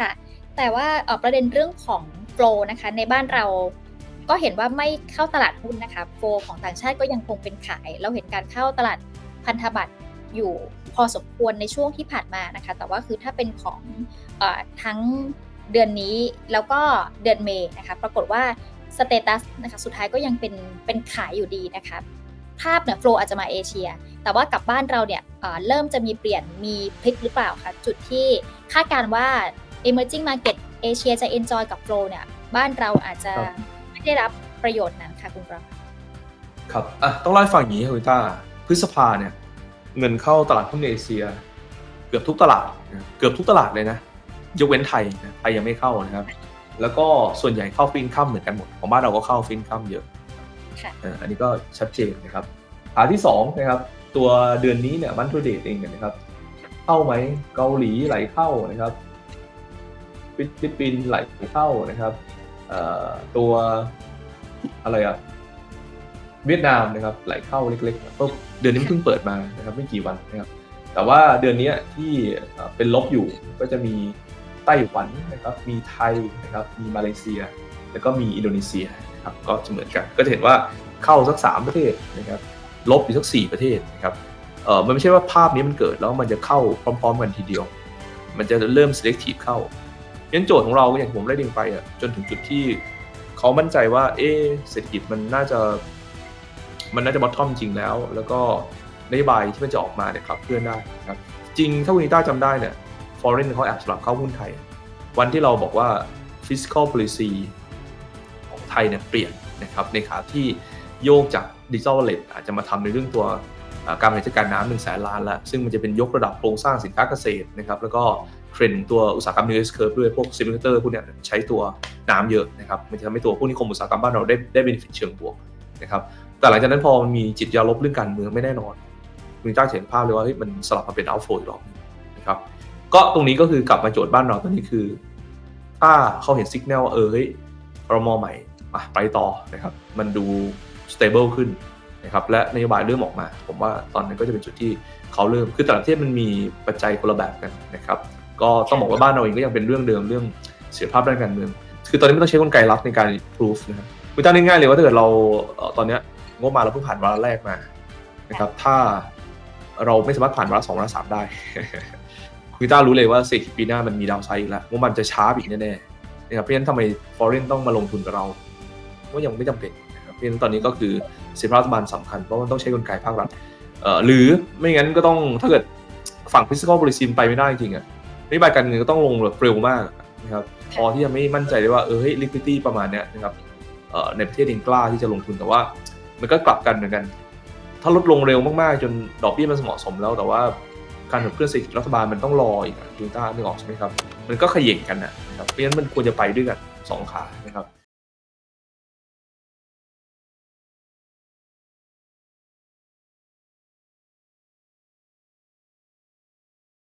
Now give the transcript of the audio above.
ค่ะ แต่ว่าประเด็นเรื่องของโฟลนะคะ ในบ้านเราก็เห็นว่าไม่เข้าตลาดหุ้นนะคะโฟลของต่างชาติก็ยังคงเป็นขาย เราเห็นการเข้าตลาดพันธบัตรอยู่พอสมควรในช่วงที่ผ่านมานะคะ แต่ว่าคือถ้าเป็นของอทั้งเดือนนี้แล้วก็เดือนเมษนะคะ ปรากฏว่าสเตตัสนะคะสุดท้ายก็ยังเป็นเป็นขายอยู่ดีนะคะภาพเนี่ยโฟลอาจจะมาเอเชีย แต่ว่ากลับบ้านเราเนี่ยเอ่อเริ่มจะมีเปลี่ยนมีพลิกหรือเปล่าคะจุดที่คาดการณ์ว่า emerging market เอเชียจะ enjoy กับโฟลเนี่ยบ้านเราอาจจะครับไม่ได้รับประโยชน์นั้นค่ะคุณกรองครับอะต้องเล่าให้ฟังอย่างนี้ครับคุณต้าพฤษภาเนี่ยเงินเข้าตลาดหุ้นเอเชีย เกือบทุกตลาดนะเกือบทุกตลาดเลยนะยกเว้นไทยนะไทยยังไม่เข้านะครับแล้วก็ส่วนใหญ่เข้าฟินคัมเหมือนกันหมดของบ้านเราก็เข้าฟินคัมเยอะค่ะเอ่ออันนี้ก็ชัดเจนนะครับขาที่สองนะครับตัวเดือนนี้เนี่ยมันทูเดตเองเนี่ยนะครับเข้าไหมเกาหลีไหลเข้านะครับ ฟิลิปปินส์ไหลเข้านะครับตัวอะไรอะเวียดนามนะครับไหลเข้าเล็กๆก็เดือนนี้เพิ่งเปิดมานะครับไม่กี่วันนะครับแต่ว่าเดือนนี้ที่เอ่อเป็นลบอยู่ก็จะมีไต้หวันนะครับมีไทยนะครับมีมาเลเซีย แล้วก็มีอินโดนีเซียนะครับก็จะเหมือนกันก็จะเห็นว่าเข้าสัก 3 ประเทศนะครับลบอยู่สัก 4 ประเทศนะครับเออมันไม่ใช่ว่าภาพนี้มันเกิดแล้วมันจะเข้าพร้อม ๆ กันทีเดียว มันจะเริ่ม selective เข้า ยันโจทย์ของเราก็อย่างผมได้เรียนไปอะจนถึงจุดที่เขามั่นใจว่า เอะเศรษฐกิจมันน่าจะมันน่าจะบอททอมจริงแล้ว แล้วก็นโยบายที่มันจะออกมาเนี่ยครับเพื่อนได้นะครับจริงถ้าคุณนิต้าจำได้เนี่ย foreign เขาแอบสลับเข้าหุ้นไทย วันที่เราบอกว่า fiscal policy ของไทยเนี่ยเปลี่ยนนะครับในขาที่โยกจากดิจิทัลเลทอาจจะมาทำในเรื่องตัวการบริหารจัดการน้ำหนึ่งแสนล้านล้วซึ่งมันจะเป็นยกระดับโครงสร้างสินค้าเกษตรนะครับแล้วก็ เทรนด์ตัวอุตสาหกรรม New S curve ด้วยพวกซิมิเลเตอร์พวกเนี้ยใช้ตัวน้ำเยอะนะครับมันจะทำให้ตัวพวกนิคมอุตสาหกรรมบ้านเราได้ได้เบนฟิตเชิงบวกนะครับแต่หลังจากนั้นพอมันมีจิตยาลบเรื่องการเมืองไม่แน่นอนคุณจ้าเห็นภาพเลยว่าเฮ้ยมันสลับมาเป็น outflow อีกรอบนะครับก็ตรงนี้ก็คือกลับมาโจทย์บ้านเราตอนนี้คือ ถ้าเขาเห็นสัญญาณว่าเออเฮ้ยรมใหม่อะไปต่อนะครับมันดู stable ขึ้นนะครับและนโยบายเริ่มออกมา ผมว่าตอนนั้นก็จะเป็นจุดที่เขาเริ่มคือแต่ละประเทศมันมีปัจจัยคนละแบบกันนะครับ ก็ต้องบอกว่าบ้านเราเองก็ยังเป็นเรื่องเดิมเรื่องเสียภาพด้านการเมือง คือตอนนี้ไม่ต้องใช้กลไกรัฐในการ proof นะครับคุณตั้งง่ายๆเลยว่าถ้าเกิดเราตอนนี้งบมาเราเพิ่งผ่านวาระแรกมานะครับถ้าเราไม่สามารถผ่านวาระสองวาระสามได้คุณต้ารู้เลยว่าเศรษฐกิจปีหน้ามันมีดาวไซด์อีกแล้วว่ามันจะช้าอีกแน่ๆนะครับเพราะฉะนั้นทำไม foreign ต้องมาลงทุนกับเราก็ยังไม่จำเป็นนะครับเพราะฉะนั้นตอนนี้ก็คือเสียภาพรัฐบาลสำคัญเพราะมันต้องใช้กลไกภาครัฐหรือไม่งั้นก็ต้องถ้าเกิดฝั่ง fiscal policy ไปไม่ได้จริงอะ นโยบายการเงินก็ต้องลงแบบเร็วมากนะครับพอที่จะไม่มั่นใจได้ว่าเออเฮ้ย liquidity ประมาณเนี้ยนะครับเอ่อในประเทศเองกล้าที่จะลงทุนแต่ว่า มันก็กลับกันเหมือนกัน ถ้าลดลงเร็วมากๆ จนดอกเบี้ยมันเหมาะสมแล้ว แต่ว่าการขับเคลื่อนเศรษฐกิจรัฐบาลมันต้องรออีกอะยูต้านึกออกใช่ไหมครับ มันก็ขย่งกันนะครับเพราะฉะนั้นมันควรจะไปด้วยกันสองขานะครับ